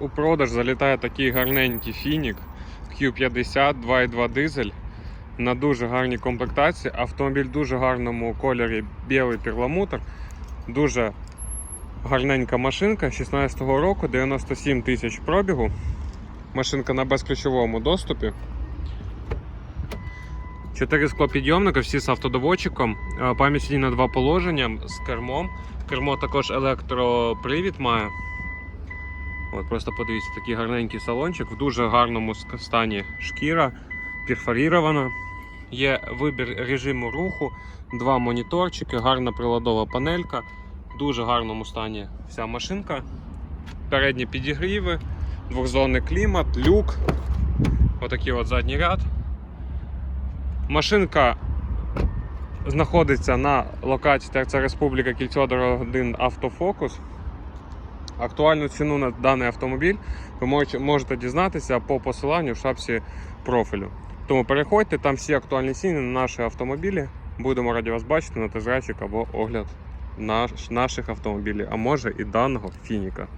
У продаж залітає такий гарненький фінік Q50 2.2 дизель на дуже гарній комплектації. Автомобіль в дуже гарному кольорі білий перламутр. Дуже гарненька машинка 16-го року, 97 тисяч пробігу. Машинка на безключовому доступі. Чотири склопідйомника, всі з автодоводчиком, Е, пам'ять на два положення з кермом. Кермо також електропривід має. От Просто подивіться, такий гарненький салончик, в дуже гарному стані шкіра, перфорірована. Є вибір режиму руху, два моніторчики, гарна приладова панелька, в дуже гарному стані вся машинка. Передні підігріви, двохзонний клімат, люк, отакий от задній ряд. Машинка знаходиться на локації ТРЦ Республіка Кільцо Дорога 1 Автофокус. Актуальну ціну на даний автомобіль ви можете дізнатися по посиланню в шапці профілю. Тому переходьте, там всі актуальні ціни на наші автомобілі. Будемо раді вас бачити на тест або огляд наш- наших автомобілів, а може і даного фініка.